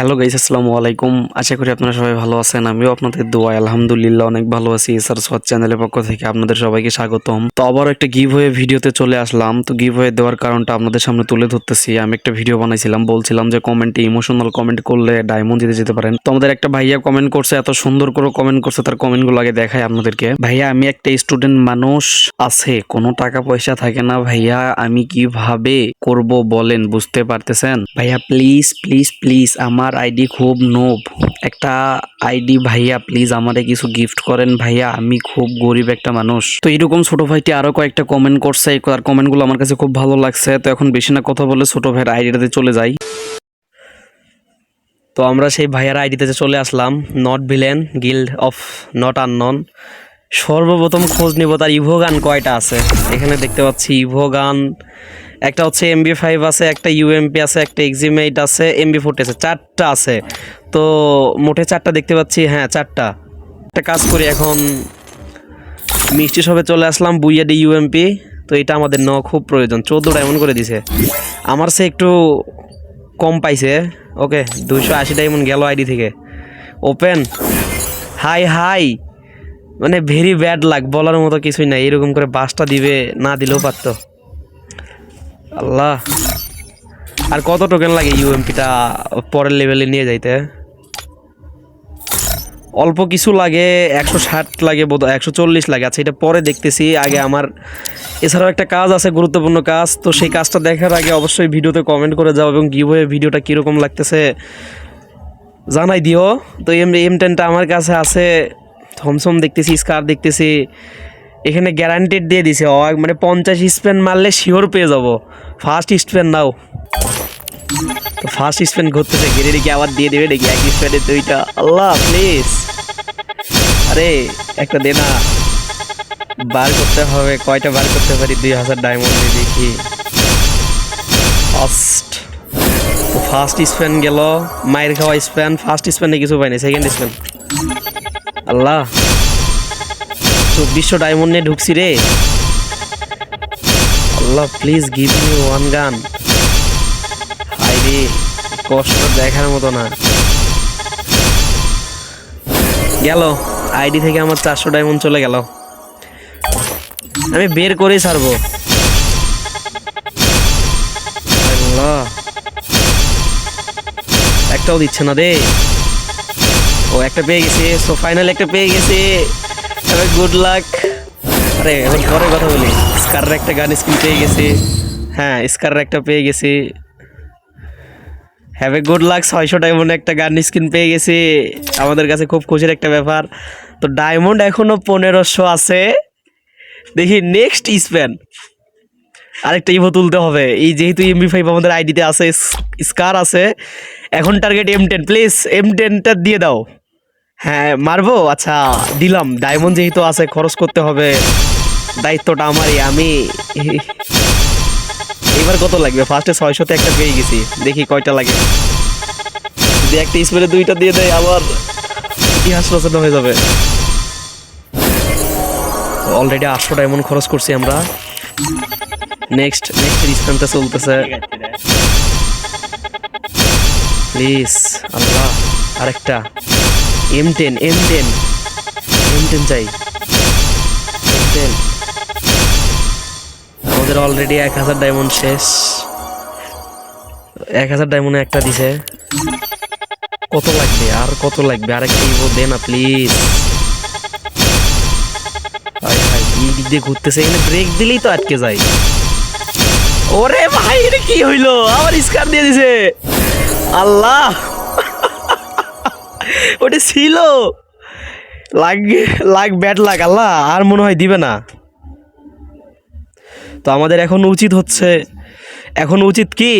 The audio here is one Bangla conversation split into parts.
হ্যালো গাইস, আসসালামু আলাইকুম। আশা করি আপনারা সবাই ভালো আছেন, আমিও আপনাদের দোয়া আলহামদুলিল্লাহ অনেক ভালো আছি। স্যার সোয়াদ চ্যানেলের পক্ষ থেকে আপনাদের সবাইকে স্বাগতম। তো আবার একটা গিভ হয়ে ভিডিওতে চলে আসলাম। তো গিভ হয়ে দেওয়ার কারণটা আপনাদের সামনে তুলে ধরতেছি। আমি একটা ভিডিও বানাইছিলাম, বলছিলাম যে কমেন্টে ইমোশনাল কমেন্ট করলে ডায়মন্ড দিতে যেতে পারেন। তো আমাদের একটা ভাইয়া কমেন্ট করছে, এত সুন্দর করে কমেন্ট করছে, তার কমেন্টগুলো আগে দেখাই আপনাদেরকে। ভাইয়া, আমি একটা স্টুডেন্ট মানুষ আছে, কোনো টাকা পয়সা থাকে না। ভাইয়া, আমি কীভাবে করব বলেন, বুঝতে পারতেছেন? ভাইয়া প্লিজ প্লিজ প্লিজ আমার আইডি খুব নোব একটা আইডি ভাইয়া প্লিজ আমারে কিছু গিফট করেন ভাইয়া, আমি খুব গরিব একটা মানুষ। তো এরকম ছোট ভাইটি আরও কয়েকটা কমেন্ট করছে তার কমেন্টগুলো আমার কাছে খুব ভালো লাগছে। তো এখন বেশি না কথা বলে ছোট ভাইয়ের আইডিটাতে চলে যাই। তো আমরা সেই ভাইয়ার আইডিতে চলে আসলাম not villain guild of not unknown সর্বপ্রথম খোঁজ নিব তার ইভো গান কয়টা আছে। এখানে দেখতে পাচ্ছি ইভো গান একটা হচ্ছে এমবি ফাইভ আছে, একটা ইউএমপি আছে, একটা এক্সিমেট আছে এমবি ফোর্টি আছে, চারটা আছে। তো মোটে চারটা দেখতে পাচ্ছি হ্যাঁ চারটা। একটা কাজ করি এখন, মিষ্টি সবে চলে আসলাম, বুইয়াডি ইউএমপি তো এটা আমাদের নেওয়া খুব প্রয়োজন, চোদ্দোটা এমন করে দিছে। আমার সে একটু কম পাইছে, ওকে, দুইশো আশিটা এমন গেল আইডি থেকে। Open high high. মানে ভেরি ব্যাড লাগ বলার মতো কিছুই নাই, এরকম করে বাসটা দিবে, না দিলেও পারতো। আল্লাহ। আর কত টোকেন লাগে ইউএমপিটা পরের লেভেলে নিয়ে যাইতে? অল্প কিছু লাগে, একশো ষাট লাগে বোধ একশো চল্লিশ লাগে। আচ্ছা এটা পরে দেখতেছি। আগে আমার এছাড়াও একটা কাজ আছে, গুরুত্বপূর্ণ কাজ। তো সেই কাজটা দেখার আগে অবশ্যই ভিডিওতে কমেন্ট করে যাও এবং গিভওয়ে ভিডিওটা কীরকম লাগতেছে জানাই দিও। তো এম এম টেনটা আমার কাছে আছে। থমসম দেখতেছি স্কার দেখতেছি। এখানে গ্যারান্টেড দিয়ে দিছে। মানে পঞ্চাশ স্পেন মারলে শিওর পেয়ে যাব। First spin now. তো ফার্স্ট স্পেন ঘুরতেছে। ঘিরে দেখি আবার দিয়ে দেবে দেখি এক স্পেনে দুইটা আল্লাহ প্লিজ আরে, একটা দে না। বার করতে হবে, কয়টা বার করতে পারি? দুই হাজার ডায়মন্ড দিয়ে দেখি। ফার্স্ট ফার্স্ট স্পেন গেল। মায়ের খাওয়া স্পেন ফার্স্ট স্পেনে কিছু পাইনি সেকেন্ড স্পেন আল্লাহ। চব্বিশশো ডায়মন্ড নিয়ে ঢুকছি রে। আল্লাহ please give me one gun high কষ্ট দেখার মতো না। গেল, আইডি থেকে আমার চারশো ডায়মন্ড চলে গেল। আমি বের করেই ছাড়বো। একটাও দিচ্ছে না রে। ও একটা পেয়ে গেছে সো ফাইনাল একটা পেয়ে গেছে। তবে গুড লাক আরে, এখন পরে কথা বলি। স্কারের একটা গান স্কিন পেয়ে গেছি। হ্যাঁ স্কারের একটা পেয়ে গেছি। হ্যাভ এ গুড লাক ছয়শো ডায়মন্ড একটা গান স্কিন পেয়ে গেছি। আমাদের কাছে খুব খুশির একটা ব্যাপার। তো ডায়মন্ড এখনও পনেরোশো আছে। দেখি নেক্সট স্প্যান আরেকটা ইভো তুলতে হবে। এই যেহেতু এমবি ফাইভ আমাদের আইডিতে আছে স্কার আছে। এখন target M ten please M টেনটা দিয়ে দাও। হ্যাঁ মারবো? আচ্ছা দিলাম। ডায়মন্ড যেহেতু আছে, খরচ করতে হবে। দায়িত্বটা আমারই, আমি। এবার কত লাগবে? ফার্স্টে ছয়শোতে একটা পেয়ে গেছি। দেখি কয়টা লাগে। যদি একটা স্পেলে দুইটা দিয়ে দেয়, আবার ইতিহাস রচনা হয়ে যাবে। অলরেডি আটশো ডায়মন্ড খরচ করছি আমরা। নেক্সট নেক্সট স্প্যানটা চলতেছে। প্লিজ আল্লাহ, আরেকটা। M ten M ten M ten চাই। এম আমাদের অলরেডি এক হাজার ডায়মন্ড শেষ। এক হাজার ডায়মন্ডে একটা দিছে। কত লাগবে? আর কত লাগবে? আর একটা ইভো দে না প্লিজ এই দিয়ে ঘুরতেছে। এখানে ব্রেক দিলেই তো আটকে যায়। ওরে ভাই, এটা কি হইল? আবার স্কার দিয়ে দিছে। আল্লাহ! ওটা ছিল। লাগ লাগ ব্যাড লাগ, আল্লাহ, আর মনে হয় দিবে না। তো আমাদের এখন উচিত হচ্ছে এখন উচিত কি?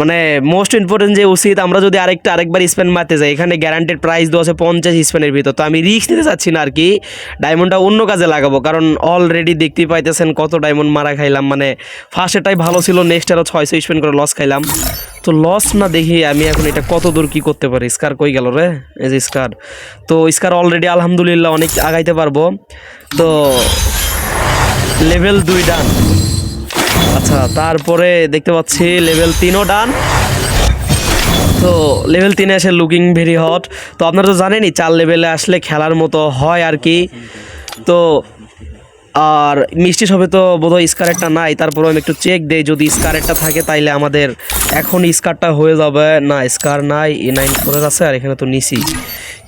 মানে মোস্ট ইম্পর্টেন্ট যে উচিত, আমরা যদি আরেকটা, আরেকবার স্পেন মারতে যাই, এখানে গ্যারান্টেড প্রাইস দেওয়া আছে পঞ্চাশ স্পেনের ভিতর। তো আমি রিস্ক নিতে চাচ্ছি না আর কি ডায়মন্ডটা অন্য কাজে লাগাবো, কারণ অলরেডি দেখতেই পাইতেছেন কত ডায়মন্ড মারা খাইলাম। মানে ফার্স্টেরটাই ভালো ছিল নেক্সট আরও ছয়শো স্পেন করে লস খাইলাম। তো লস না দেখি আমি এখন এটা কত দূর কী করতে পারি? স্কার কই গেল রে? যে স্কার তো স্কার অলরেডি আলহামদুলিল্লাহ অনেক আগাইতে পারব। তো লেভেল দুই ডান আচ্ছা তারপরে দেখতে পাচ্ছি লেভেল তিনও ডান তো লেভেল তিনে এসে লুকিং ভেরি হট তো আপনারা তো জানেনই, চার লেভেলে আসলে খেলার মতো হয় আর কি। তো, আর মিষ্টি সবে তো বোধহয় স্কারেরটা নাই, তারপরে আমি একটু চেক দেই, যদি স্কারেরটা থাকে তাইলে আমাদের এখন স্কারটা হয়ে যাবে। না স্কার নাই এ নাইন ফোরের আছে, আর এখানে তো নিসি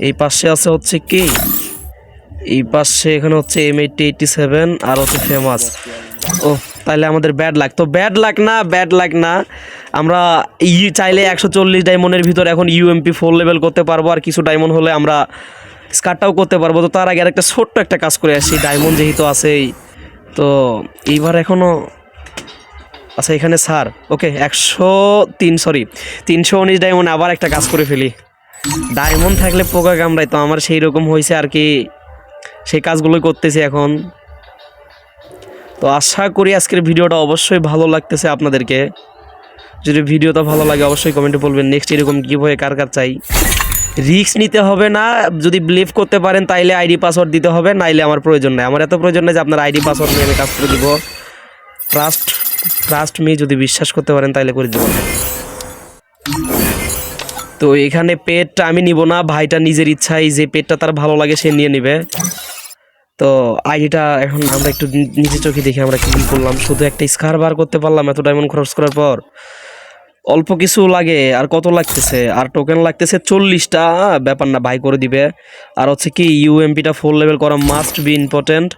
এই পাশে আছে হচ্ছে কি? এই পাশে এখানে হচ্ছে এম এইটটি এইটটি সেভেন আর হচ্ছে ফেমাস ও তাহলে আমাদের ব্যাড লাক তো ব্যাড লাক না ব্যাড লাক না। আমরা ই চাইলে একশো চল্লিশ ডায়মন্ডের ভিতর এখন ইউএমপি ফোর লেভেল করতে পারব, আর কিছু ডায়মন্ড হলে আমরা স্কারটাও করতে পারব। তো তার আগে একটা ছোট্ট একটা কাজ করে আসি ডায়মন্ড যেহেতু আছেই। তো এইবার এখনও আচ্ছা এখানে স্যার ওকে একশো তিন সরি তিনশো উনিশ ডায়মন্ড আবার একটা কাজ করে ফেলি। ডায়মন্ড থাকলে পোকা কামড়ায়, তো আমার সেই রকম হয়েছে আর কি। সেই কাজগুলোই করতেছি এখন। তো আশা করি আজকের ভিডিওটা অবশ্যই ভালো লাগতেছে আপনাদেরকে। যদি ভিডিওটা ভালো লাগে, অবশ্যই কমেন্টে বলবেন নেক্সট এরকম কী হয়ে কার কার চাই। রিস্ক নিতে হবে না, যদি বিলিভ করতে পারেন তাইলে আইডি পাসওয়ার্ড দিতে হবে, নাইলে আমার প্রয়োজন নেই। আমার এত প্রয়োজন নেই যে আপনার আইডি পাসওয়ার্ড নিয়ে আমি কাজ করে দিব। ট্রাস্ট ট্রাস্ট মি যদি বিশ্বাস করতে পারেন তাইলে করে দেবো। তো এখানে পেটটা আমি নিব না, ভাইটা নিজের ইচ্ছাই যে পেটটা তার ভালো লাগে সে নিয়ে নেবে। তো আইডিটা এখন আমরা একটু নিজে চোখে দেখি আমরা কি করলাম। শুধু একটা স্কার বার করতে পারলাম এত ডায়মন্ড খরচ করার পর। অল্প কিছু লাগে, আর কত লাগতেছে? আর টোকেন লাগতেছে চল্লিশটা ব্যাপার না ভাই করে দিবে। আর হচ্ছে কি ইউএমপিটা ফোর লেভেল করা মাস্ট বি ইম্পর্টেন্ট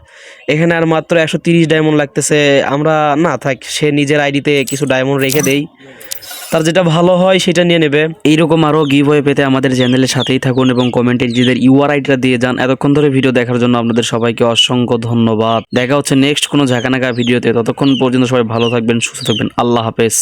এখানে আর মাত্র একশো তিরিশ ডায়মন্ড লাগতেছে। আমরা, না থাক, সে নিজের আইডিতে কিছু ডায়মন্ড রেখে দেই। তার যেটা ভালো হয় সেটা নিয়ে নেবে। এইরকম আরও গিভ হয়ে পেতে আমাদের চ্যানেলের সাথেই থাকুন এবং কমেন্টে নিজেদের ইউআরআইটা দিয়ে যান। এতক্ষণ ধরে ভিডিও দেখার জন্য আপনাদের সবাইকে অসংখ্য ধন্যবাদ। দেখা হচ্ছে নেক্সট কোনো ঝাঁকানাকা ভিডিওতে ততক্ষণ পর্যন্ত সবাই ভালো থাকবেন, সুস্থ থাকবেন। আল্লাহ হাফেজ।